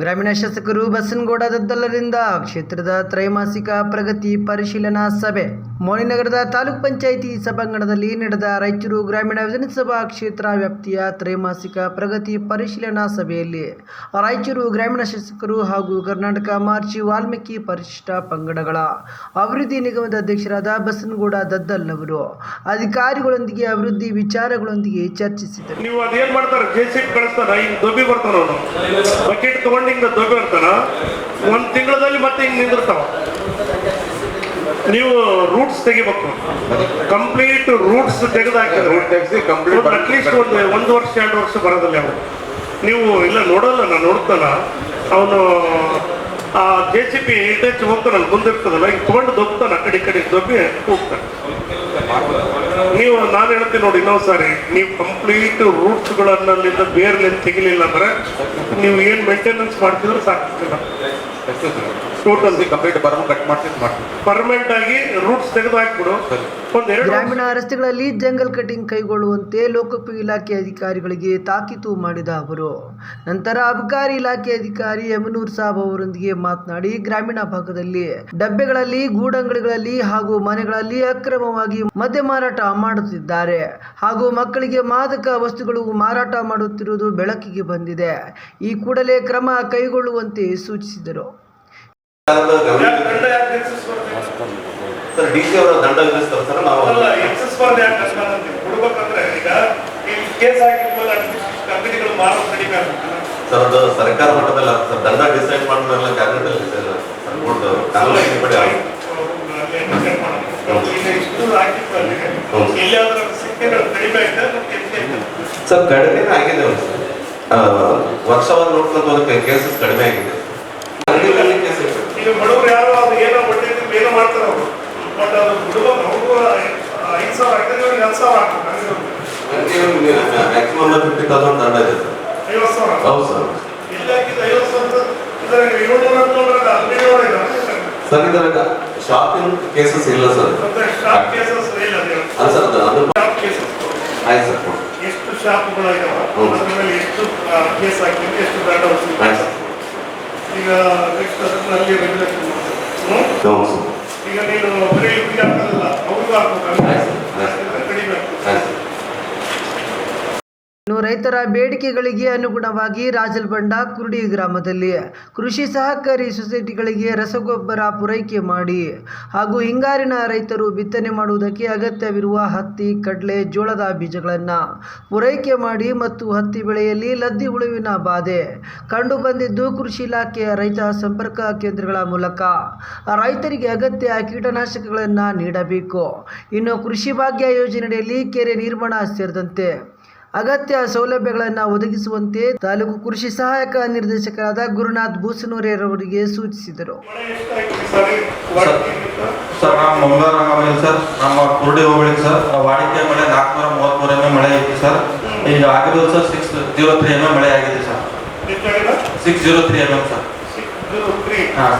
ಗ್ರಾಮೀಣ ಶಾಸಕರು ಬಸನಗೌಡ ದದ್ದಲರಿಂದ ಕ್ಷೇತ್ರದ ತ್ರೈಮಾಸಿಕ ಪ್ರಗತಿ ಪರಿಶೀಲನಾ ಸಭೆ. ಮೋನಿನಗರದ ತಾಲೂಕ್ ಪಂಚಾಯಿತಿ ಸಭಾಂಗಣದಲ್ಲಿ ನಡೆದ ರಾಯಚೂರು ಗ್ರಾಮೀಣ ವಿಧಾನಸಭಾ ಕ್ಷೇತ್ರ ವ್ಯಾಪ್ತಿಯ ತ್ರೈಮಾಸಿಕ ಪ್ರಗತಿ ಪರಿಶೀಲನಾ ಸಭೆಯಲ್ಲಿ ರಾಯಚೂರು ಗ್ರಾಮೀಣ ಶಾಸಕರು ಹಾಗೂ ಕರ್ನಾಟಕ ಮಾರ್ಚಿ ವಾಲ್ಮೀಕಿ ಪರಿಶಿಷ್ಟ ಪಂಗಡಗಳ ಅಭಿವೃದ್ಧಿ ನಿಗಮದ ಅಧ್ಯಕ್ಷರಾದ ಬಸನಗೌಡ ದದ್ದಲ್ ಅವರು ಅಧಿಕಾರಿಗಳೊಂದಿಗೆ ಅಭಿವೃದ್ಧಿ ವಿಚಾರಗಳೊಂದಿಗೆ ಚರ್ಚಿಸಿದರು. ನೀವು ಅದೇನ್ ಮಾಡ್ತಾರೆ? ಹಿಂಗ್ ದೊಬ್ಬಿ ಬರ್ತಾನ ಬಕೆಟ್ ತಗೊಂಡು ಹಿಂಗ ದೊಬ್ಬಿ ಬರ್ತಾನ ಒಂದ್ ತಿಂಗಳಲ್ಲಿ ಮತ್ತೆ ಹಿಂಗ್ ನಿಂದಿರ್ತಾವ. ನೀವು ರೂಟ್ಸ್ ತೆಗಿಬೇಕು. ಕಂಪ್ಲೀಟ್ ರೂಟ್ಸ್ ತೆಗೆದು ರೂಟ್ ತೆಗ್ಸಿ ಕಂಪ್ಲೀಟ್ ಅಟ್ಲೀಸ್ಟ್ ಒಂದು ಒಂದು ವರ್ಷ ಎರಡು ವರ್ಷ ಬರೋದಿಲ್ಲ ಅವನು. ನೀವು ಇಲ್ಲ ನೋಡಲ್ಲ ನಾನು ನೋಡ್ತಾನ ಅವನು ಆ ಜೆ ಸಿ ಪಿ ಇಟೆಚ್ ಹೋಗ್ತಾನಲ್ಲ ಮುಂದಿರ್ತದಲ್ಲ ಈಗ ತೊಗೊಂಡು ದೊಬ್ತಾನ ಆ ಕಡೆ ಈ ಕಡೆ ದೊಬ್ಬಿ ಹೋಗ್ತಾನೆ. ನೀವು ನಾನು ಹೇಳ್ತೀನಿ ನೋಡಿ ಇನ್ನೊಂದು ಸಾರಿ ನೀವು ಕಂಪ್ಲೀಟ್ ರೂಟ್ಸ್ಗಳನ್ನಲ್ಲಿಂದ ಬೇರ್ಲಿಂದ ತೆಗಿಲಿಲ್ಲ ಅಂದ್ರೆ ನೀವು ಏನು ಮೇಂಟೆನೆನ್ಸ್ ಮಾಡ್ತಿದ್ರೆ ಸಾಕು ಟೋಟಲ್ ಕಂಪ್ಲೀಟ್ ಬರಮ ಕಟ್ ಮಾಡ್ತೀನಿ ಮಾಡ್ತೀನಿ ಪರ್ಮನೆಂಟ್ ಆಗಿ ರೂಟ್ಸ್ ತೆಗೆದು ಹಾಕ್ಬಿಡು ಒಂದ್ ಗ್ರಾಮೀಣ ರಸ್ತೆಗಳಲ್ಲಿ ಜಂಗಲ್ ಕಟಿಂಗ್ ಕೈಗೊಳ್ಳುವಂತೆ ಲೋಕೋಪಯೋಗಿ ಇಲಾಖೆ ಅಧಿಕಾರಿಗಳಿಗೆ ತಾಕೀತು ಮಾಡಿದ ಅವರು. ನಂತರ ಅಬಕಾರಿ ಇಲಾಖೆ ಅಧಿಕಾರಿ ಯಮನೂರ್ ಸಾಬ್ ಅವರೊಂದಿಗೆ ಮಾತನಾಡಿ ಗ್ರಾಮೀಣ ಭಾಗದಲ್ಲಿ ಡಬ್ಬೆಗಳಲ್ಲಿ ಗೂಡಂಗಡಿಗಳಲ್ಲಿ ಹಾಗೂ ಮನೆಗಳಲ್ಲಿ ಅಕ್ರಮವಾಗಿ ಮದ್ಯ ಮಾರಾಟ ಮಾಡುತ್ತಿದ್ದಾರೆ. ಹಾಗೂ ಮಕ್ಕಳಿಗೆ ಮಾದಕ ವಸ್ತುಗಳು ಮಾರಾಟ ಮಾಡುತ್ತಿರುವುದು ಬೆಳಕಿಗೆ ಬಂದಿದೆ. ಈ ಕೂಡಲೇ ಕ್ರಮ ಕೈಗೊಳ್ಳುವಂತೆ ಸೂಚಿಸಿದರು ಯಾಕ್ ದಂಡ ಯಾಕ್ ವಿಧಿಸ್ಬಾರ್ದು? ಸರ್ ಡಿ ಸಿ ಅವರ ದಂಡ ವಿಧಿಸ್ತಾರೆ ಸರ್ ನಾವು ಸ್ಪರ್ಧೆ. ಕೊಡ್ಬೇಕಂದ್ರೆ ಈಗ ಕೇಸ್ ಕಂಪನಿಗಳು ಮಾರೋದು ಕಡಿಮೆ ಸರ್ ಅದು ಸರ್ಕಾರ ಮಟ್ಟದಲ್ಲಿ ಸರ್. ದಂಡ ಡಿಸೈಡ್ ಮಾಡಿದ್ಮೇಲೆ ಕ್ಯಾಬಿನೆಟ್ ಅಲ್ಲಿ ಸರ್. ಆಗಿದೆ. ಸರ್ ಕಡಿಮೆ ಆಗಿದೆ ವರ್ಷವನ್ನು ನೋಡ್ಕೊಂಡು ಹೋದಕ್ಕೆ ಕೇಸಸ್ ಕಡಿಮೆ ಆಗಿದೆ ಅಂಗಡಿಗಳಲ್ಲಿ ಕೇಸ್ ಇದೆ. ಈಗ ಬಡವರು ಯಾರೋ ಅದು ಏನೋ ಬಡ್ಡಿ ಇದ್ರೆ ಏನೋ ಮಾಡ್ತಾರೆ ಅವರು ಬಟ್ ಅದು ಬಿಡುವ ಅವರು ಐದು ಸಾವಿರ ಹಾಕಿದ್ರೆ ಅವ್ರಿಗೆ ಹತ್ತು ಸಾವಿರ ಹಾಕ್ಬೇಕು ಅಂಗಡಿಯಲ್ಲಿ ಮ್ಯಾಕ್ಸಿಮಮ್ ಫಿಫ್ಟಿ ತೌಸಂಡ್ ದಂಡ ಇದೆ ಸರ್. ಐವತ್ತು ಸಾವಿರ ಹೌದು ಸರ್. ಇಲ್ಲ ಹಾಕಿದ್ರೆ ಐವತ್ತು ಸಾವಿರ ಏಳ್ನೂರ ಸರ್ ಇದರ ಶಾಪಿಂಗ್ ಕೇಸಸ್ ಇಲ್ಲ ಸರ್. ಶಾಪ್ ಕೇಸಸ್ ಇಲ್ಲ ಅದು ಸರ್ ಅದು ಅದು ಶಾಪ್ ಕೇಸಸ್ ಆಯ್ತು ಸರ್ ಎಷ್ಟು. ಅದ್ರ ಮೇಲೆ ಎಷ್ಟು ಕೇಸ್ ಹಾಕಿದ್ರೆ ಎಷ್ಟು ದಂಡ ವಸೂಲಿ ಈಗ ನೆಕ್ಸ್ಟ್ ಅದರಲ್ಲಿ ರೆಗ್ಯುಲೇಷನ್ ಹೌದು ಸರ್. ಈಗ ನೀನು ಬರೀ ಇವ್ರಿಗೆ ಹಾಕೋದಿಲ್ಲ ಅವ್ರಿಗೂ ಹಾಕ್ಬೇಕು ಆಯ್ತು ಸರ್ ಆಯ್ತು ಕಡಿಮೆ ಆಗ್ತದೆ ಆಯ್ತು ಸರ್ ಇನ್ನು ರೈತರ ಬೇಡಿಕೆಗಳಿಗೆ ಅನುಗುಣವಾಗಿ ರಾಜಲ್ಬಂಡ ಕುರುಡಿ ಗ್ರಾಮದಲ್ಲಿ ಕೃಷಿ ಸಹಕಾರಿ ಸೊಸೈಟಿಗಳಿಗೆ ರಸಗೊಬ್ಬರ ಪೂರೈಕೆ ಮಾಡಿ ಹಾಗೂ ಹಿಂಗಾರಿನ ರೈತರು ಬಿತ್ತನೆ ಮಾಡುವುದಕ್ಕೆ ಅಗತ್ಯವಿರುವ ಹತ್ತಿ, ಕಡಲೆ, ಜೋಳದ ಬೀಜಗಳನ್ನು ಪೂರೈಕೆ ಮಾಡಿ ಮತ್ತು ಹತ್ತಿ ಬೆಳೆಯಲ್ಲಿ ಲದ್ದಿ ಹುಳುವಿನ ಬಾಧೆ ಕಂಡು ಬಂದಿದ್ದು ಕೃಷಿ ಇಲಾಖೆಯ ರೈತ ಸಂಪರ್ಕ ಕೇಂದ್ರಗಳ ಮೂಲಕ. ರೈತರಿಗೆ ಅಗತ್ಯ ಕೀಟನಾಶಕಗಳನ್ನು ನೀಡಬೇಕು. ಇನ್ನು ಕೃಷಿ ಭಾಗ್ಯ ಯೋಜನೆಯಲ್ಲಿ ಕೆರೆ ನಿರ್ಮಾಣ ಸೇರಿದಂತೆ ಅಗತ್ಯ ಸೌಲಭ್ಯಗಳನ್ನು ಒದಗಿಸುವಂತೆ ತಾಲೂಕು ಕೃಷಿ ಸಹಾಯಕ ನಿರ್ದೇಶಕರಾದ ಗುರುನಾಥ್ ಬೂಸನೂರಿಯವರಿಗೆ ಸೂಚಿಸಿದರು. ಸಾರಿ ನಾವು ಮಂಗಳವಾರ ಹಂಗಾಮಿಲ್ಲ ಸರ್. ನಮ್ಮ ಕುರುಡಿ ಹೋಬಳಿ ಸರ್. ವಾಡಿಕೆ ಮಳೆ ನಾಲ್ಕುನೂರ ಮೂವತ್ತ್ಮೂರು ಎಂ ಮಳೆ ಇತ್ತು ಸರ್. ಈಗ ಆಗಿರೋದು sir six zero three M ಮಳೆ ಆಗಿದೆ sir? Six zero three M M sir. ಹಾಂ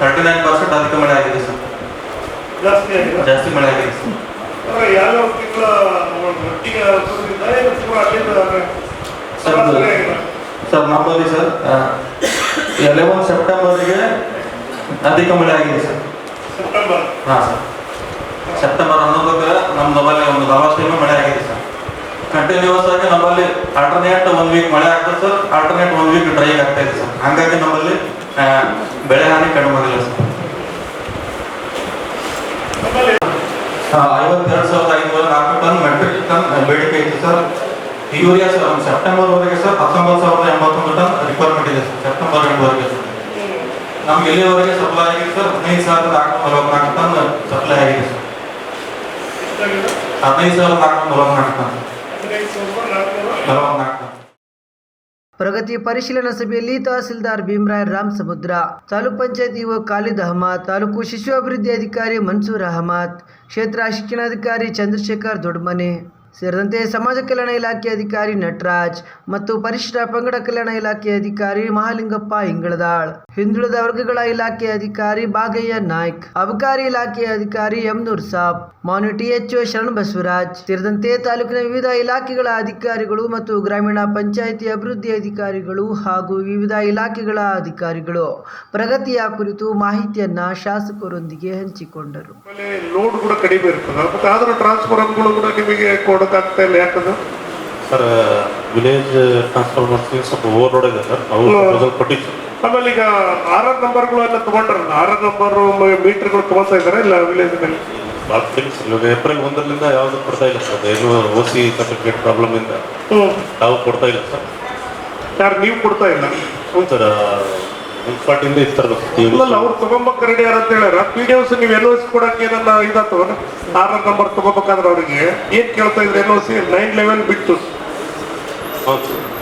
ತರ್ಟಿ ನೈನ್ ಪರ್ಸೆಂಟ್ ಅಧಿಕ ಮಳೆ ಆಗಿದೆ ಸರ್. ಜಾಸ್ತಿ ಮಳೆ ಆಗಿದೆ ಸರ್. ಸರ್ ನಮ್ಮಲ್ಲಿ ಸರ್ ಎಲೆವನ್ ಸೆಪ್ಟೆಂಬರ್ಗೆ ಅಧಿಕ ಮಳೆ ಆಗಿದೆ ಸರ್. ಸೆಪ್ಟೆಂಬರ್? ಹಾಂ ಸರ್. ಸೆಪ್ಟೆಂಬರ್ ಹನ್ನೊಂದಕ್ಕೆ ನಮ್ಮ ನಮ್ಮಲ್ಲಿ ಒಂದು ನಲವತ್ತು ಟೈಮ್ ಮಳೆ ಆಗಿದೆ ಸರ್. ಕಂಟಿನ್ಯೂಸ್ ಆಗಿ ನಮ್ಮಲ್ಲಿ ಆಲ್ಟರ್ನೇಟ್ ಒನ್ ವೀಕ್ ಮಳೆ ಆಗ್ತದೆ sir. Alternate one week dry ಆಗ್ತಾ ಇದೆ ಸರ್. ಹಾಗಾಗಿ ನಮ್ಮಲ್ಲಿ ಬೆಳೆ ಹಾನಿ ಕಡಿಮೆ ಆಗಿಲ್ಲ ಸರ್. ಐವತ್ತೆರಡು ಸಾವಿರದ ಬೇಡಿಕೆ ಐತಿ ಸರ್ ಯೂರಿಯಾ ಸರ್ ಸೆಪ್ಟೆಂಬರ್ ವರೆಗೆ ಸರ್ ಹತ್ತೊಂಬತ್ತು ಸಾವಿರದ ಎಂಬತ್ತೊಂದು ಟನ್ ರಿಕ್ವೈರ್ಮೆಂಟ್ ಇದೆ ಸರ್ ಸೆಪ್ಟೆಂಬರ್ ಎಂಟುವರೆಗೆ ಸರ್ ನಮ್ಗೆ ಇಲ್ಲಿವರೆಗೆ ಸಪ್ಲೈ ಆಗಿದೆ ಸರ್ ಹದಿನೈದು ಸಾವಿರದ ನಾಲ್ಕುನೂರ ನಲವತ್ನಾಲ್ಕು ಟನ್ ಸಪ್ಲೈ ಆಗಿದೆ ಸರ್ ಎಷ್ಟಾಗಿದೆ? ಹದಿನೈದು ಸಾವಿರದ ನಾಲ್ಕುನೂರ ನಲವತ್ನಾಲ್ಕು ಟನ್ ಹದಿನೈದು ಸಾವಿರದ ನಾಲ್ಕುನೂರ ನಲವತ್ನಾಲ್ಕು ಟನ್ ಪ್ರಗತಿ ಪರಿಶೀಲನಾ ಸಭೆಯಲ್ಲಿ ತಹಸೀಲ್ದಾರ್ ಭೀಮರಾಯ್ ರಾಮ್ ಸಮುದ್ರ ತಾಲೂಕ್ ಪಂಚಾಯತ್ ಇಒ ಖಾಲಿದ್ ಅಹಮದ್ ತಾಲೂಕು ಶಿಶು ಅಭಿವೃದ್ಧಿ ಅಧಿಕಾರಿ ಮನ್ಸೂರ್ ಅಹಮದ್ ಕ್ಷೇತ್ರ ಶಿಕ್ಷಣಾಧಿಕಾರಿ ಚಂದ್ರಶೇಖರ್ ದೊಡ್ಮನೆ ಸೇರಿದಂತೆ ಸಮಾಜ ಕಲ್ಯಾಣ ಇಲಾಖೆ ಅಧಿಕಾರಿ ನಟರಾಜ್ ಮತ್ತು ಪರಿಶಿಷ್ಟ ಪಂಗಡ ಕಲ್ಯಾಣ ಇಲಾಖೆ ಅಧಿಕಾರಿ ಮಹಾಲಿಂಗಪ್ಪ ಇಂಗಳದಾಳ್. ಹಿಂದುಳಿದ ವರ್ಗಗಳ ಇಲಾಖೆ ಅಧಿಕಾರಿ ಬಾಗಯ್ಯ ನಾಯ್ಕ್, ಅಬಕಾರಿ ಇಲಾಖೆ ಅಧಿಕಾರಿ ಎಮ್ನೂರ್ ಸಾಬ್, ಮಾನ್ಯ ಎಚ್ ಶರಣ್ ಬಸವರಾಜ್ ಸೇರಿದಂತೆ ತಾಲೂಕಿನ ವಿವಿಧ ಇಲಾಖೆಗಳ ಅಧಿಕಾರಿಗಳು ಮತ್ತು ಗ್ರಾಮೀಣ ಪಂಚಾಯಿತಿ ಅಭಿವೃದ್ಧಿ ಅಧಿಕಾರಿಗಳು ಹಾಗೂ ವಿವಿಧ ಇಲಾಖೆಗಳ ಅಧಿಕಾರಿಗಳು. ಪ್ರಗತಿಯ ಕುರಿತು ಮಾಹಿತಿಯನ್ನ ಶಾಸಕರೊಂದಿಗೆ ಹಂಚಿಕೊಂಡರು. ಕೂಡ ನಿಮಗೆ ಕೊಡೋಕ್ಕಾಗ್ತಾ ಇಲ್ಲ ಯಾಕದು? ಸರ್ ವಿಲೇಜ್ ಟ್ರಾನ್ಸ್ಫಾರ್ಮರ್ಸ್ ಸ್ವಲ್ಪ ಓವರ್ಲೋಡ್ ಇದೆ ಸರ್. ಪ್ರಪೋಸಲ್ ಕೊಟ್ಟಿದ್ದು ಆಮೇಲೆ ಈಗ ಆರ್ ಆರ್ ನಂಬರ್ಗಳು ಎಲ್ಲ ತಗೊಂಡ್ರಲ್ಲ ಆರ್ ಆರ್ ನಂಬರ್ ಮೀಟರ್ಗಳು ತಗೊಳ್ತಾ ಇದ್ದಾರೆ ಇಲ್ಲ ವಿಲೇಜ್ನಲ್ಲಿ? ಭಾಳ ಕಡಿಮೆ ಸರ್ ಇವಾಗ ಏಪ್ರಿಲ್ ಒಂದರಿಂದ ಯಾವುದು ಕೊಡ್ತಾ ಇಲ್ಲ ಸರ್. ಏನು ಓ ಸಿ ಸರ್ಟಿಫಿಕೇಟ್ ಪ್ರಾಬ್ಲಮ್ ಇಂದ. ನಾವು ಕೊಡ್ತಾ ಇಲ್ಲ ಸರ್. ಯಾರು ನೀವು ಕೊಡ್ತಾ ಇಲ್ಲ? ಹ್ಞೂ ಸರ್ ಮುನ್ಸಿಪಾಲ್ಟಿಯಿಂದ ಇರ್ತಾರಲ್ಲ ಇಲ್ಲ ಅವ್ರು ತಗೊಂಬಕ್ ರೆಡಿ ಅಂತ ಹೇಳ್ಯಾರ? ಪಿ ಡಿ ಎಸ್ ನೀವು ಎನ್ ಓ ಸಿ ಕೊಡಕ್ಕೆ ಏನನ್ನ ಇದಾತವ? ಆರ್ ನಂಬರ್ ತಗೋಬೇಕಾದ್ರೆ ಅವ್ರಿಗೆ. ಏನ್ ಕೇಳ್ತಾ ಇದ್ರೆ N O C nine eleven ಬಿಟ್ಟು.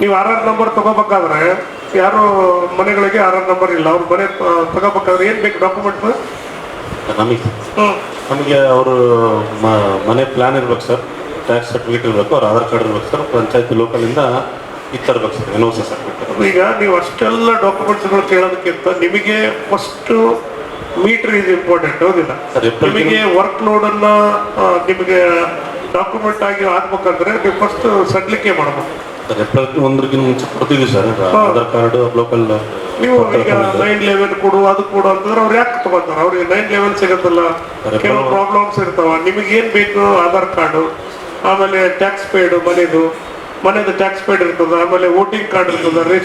ನೀವು ಆರ್ ಆರ್ ನಂಬರ್ ತಗೋಬೇಕಾದ್ರೆ ಯಾರು ಮನೆಗಳಿಗೆ ಆರ್ ಆರ್ ನಂಬರ್ ಇಲ್ಲ. ಅವ್ರ ಮನೆ ತಗೋಬೇಕಾದ್ರೆ ಏನ್ ಬೇಕು ಡಾಕ್ಯುಮೆಂಟ್ ನಮಗೆ. ನಮಗೆ ಅವರು ಮನೆ ಪ್ಲಾನ್ ಇರ್ಬೇಕು ಸರ್. ಟ್ಯಾಕ್ಸ್ ಸರ್ಟಿಫಿಕೇಟ್ ಇರಬೇಕು ಅವ್ರ ಆಧಾರ್ ಕಾರ್ಡ್ ಇರ್ಬೇಕು ಸರ್. ಪಂಚಾಯತಿ ಲೋಕಲಿಂದ ಇದು ತರ್ಬೇಕು ಸರ್ ಸರ್ಟಿಫಿಕೇಟ್ ಈಗ ನೀವು ಅಷ್ಟೆಲ್ಲ ಡಾಕ್ಯುಮೆಂಟ್ಸ್ಗಳು ಕೇಳೋದಕ್ಕಿಂತ ನಿಮಗೆ ಫಸ್ಟ್ ಮೀಟರ್ ಇದು ಇಂಪಾರ್ಟೆಂಟ್ ಹೌದಿಲ್ಲ? ನಿಮಗೆ ವರ್ಕ್ ಲೋಡ್ ಅನ್ನ ನಿಮಗೆ ಡಾಕ್ಯುಮೆಂಟ್ ಆಗಿ ಆಗ್ಬೇಕಂದ್ರೆ ನೀವು ಫಸ್ಟ್ ಸಡ್ಲಿಕ್ಕೆ ಮಾಡಬೇಕು. ಒಂದರಿಗಿಂತ ಮುಂಚೆ ಕೊಡ್ತೀವಿ ಸರ್ ಆಧಾರ್ ಕಾರ್ಡ್ ಲೋಕಲ್ ನೀವು ಈಗ ನೈನ್ ಲೆವೆನ್ ಕೊಡು ಅದು ಕೊಡು ಅಂತಂದ್ರೆ ಅವ್ರು ಯಾಕೆ ತಗೋತಾರೆ ಅವ್ರಿಗೆ ನೈನ್ ಲೆವೆನ್ ಸಿಗುತ್ತಲ್ಲ. ಕೆಲವು ಪ್ರಾಬ್ಲಮ್ಸ್ ಇರ್ತಾವ. ನಿಮಗೆ ಏನ್ ಬೇಕು? ಆಧಾರ್ ಕಾರ್ಡು ಆಮೇಲೆ ಟ್ಯಾಕ್ಸ್ ಪೇಡ್ ಮನೆದು. ಮನೆದು ಟ್ಯಾಕ್ಸ್ ಪೇಡ್ ಇರ್ತದ ಆಮೇಲೆ ವೋಟಿಂಗ್ ಕಾರ್ಡ್ ಇರ್ತದ